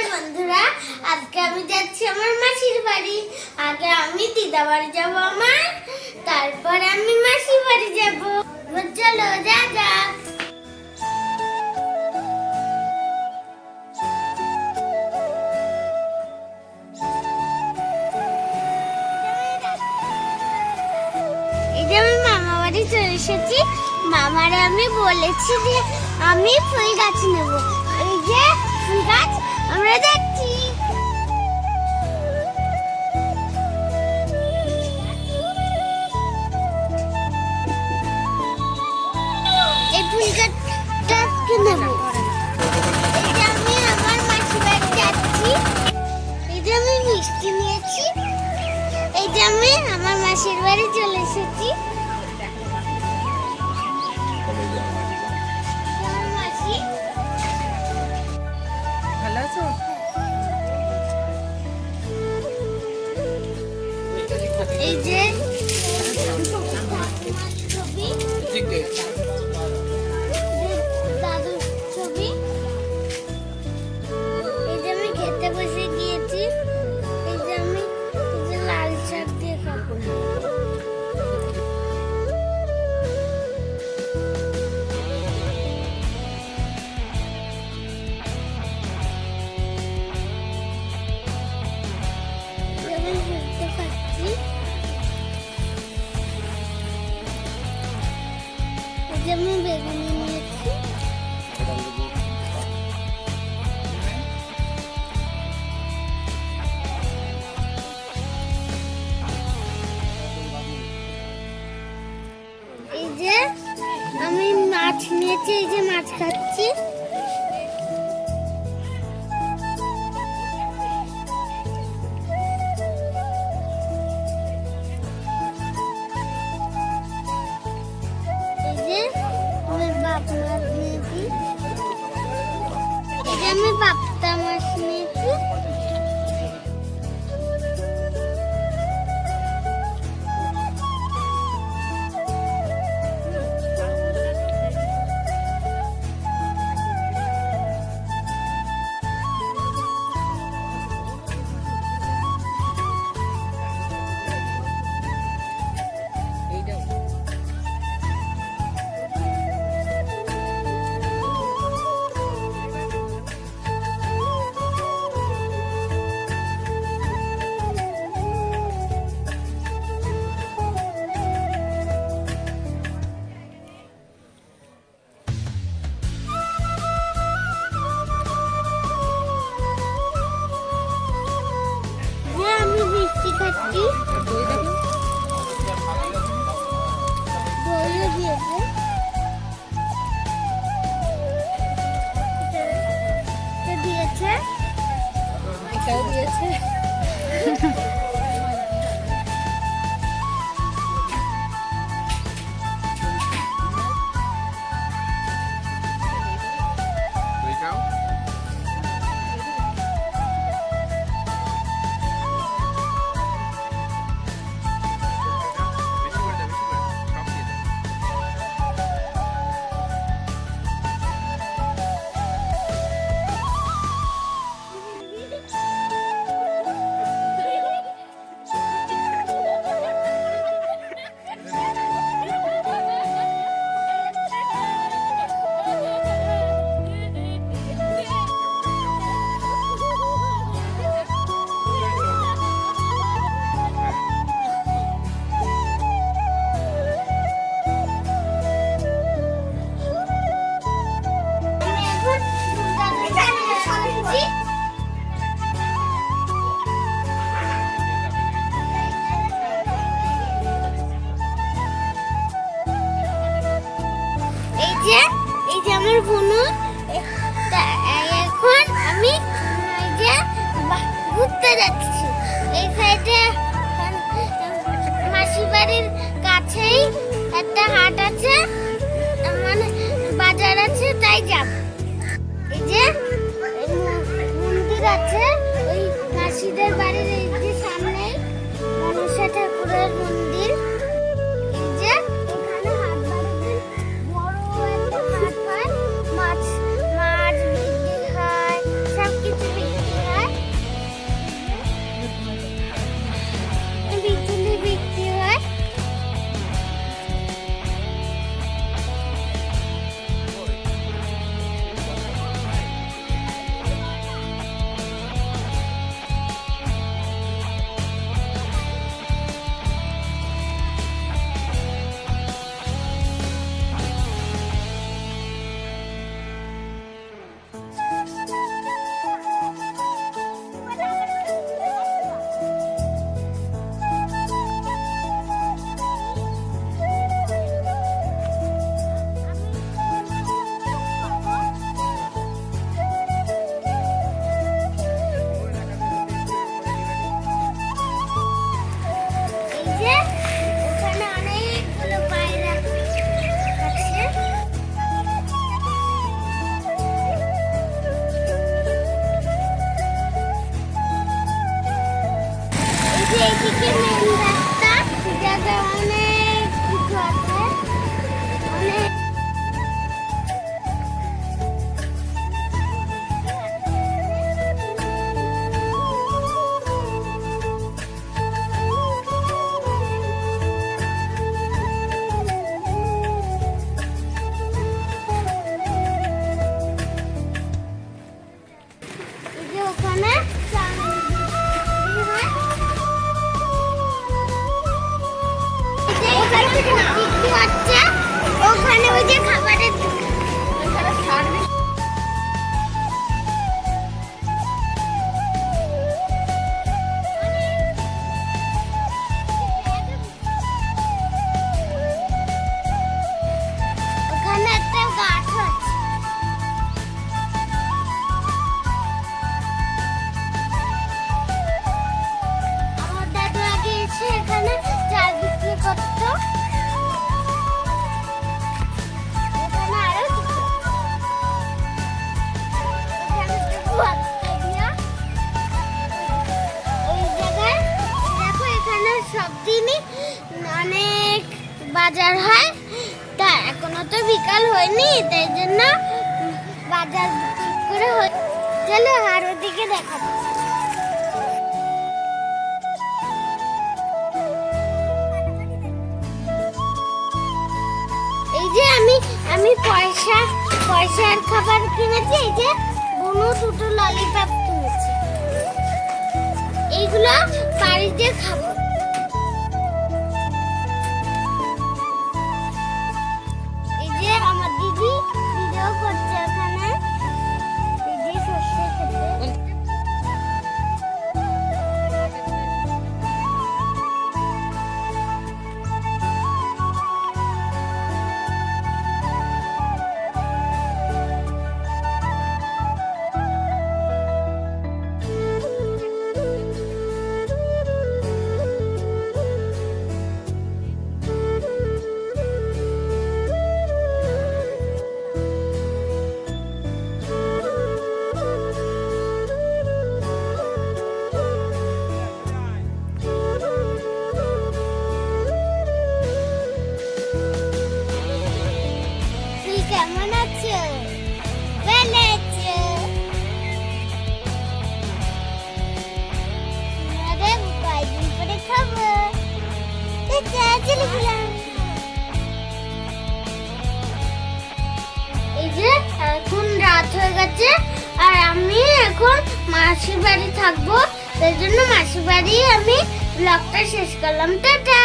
নমস্কার বন্ধুরা। আজকে আমি যাচ্ছি আমার মাসির বাড়ি। আগে আমি দিদা বাড়ি যাব আমার, তারপর আমি মাসির বাড়ি যাব। চলো, যা যা। চলে এসেছি। মামারে আমি বলেছি যে আমি ফুল গাছ নেব। আমরা যাচ্ছি। এই ফুল গাছটা নেব আমি আমার মাসি বাড়ি যাচ্ছি। এই আমি মিষ্টি নিয়েছি। এই আমি আমার মাসির বাড়ি চলে এসেছি। মাছ এই যে মাছ খাচ্ছি। 姐。ঘুরতে যাচ্ছি। এই সাইডে মাসি বাড়ির কাছেই একটা হাট আছে মানে বাজার আছে, তাই যাব। এখনও তো বিকাল হয়নি, তাই জন্য বাজার করে চলো আর ওদিকে দেখাবো এই যে আমি আমি পয়সা, পয়সার খাবার কিনেছি, এই যে বুনু দুটো ললিপপ কিনেছি। এইগুলো বাড়িতে খাব। গেছে। আর আমি এখন মাসির বাড়ি থাকব। সেই জন্য মাসির বাড়ি আমি ব্লগটা শেষ করলাম। টাটা!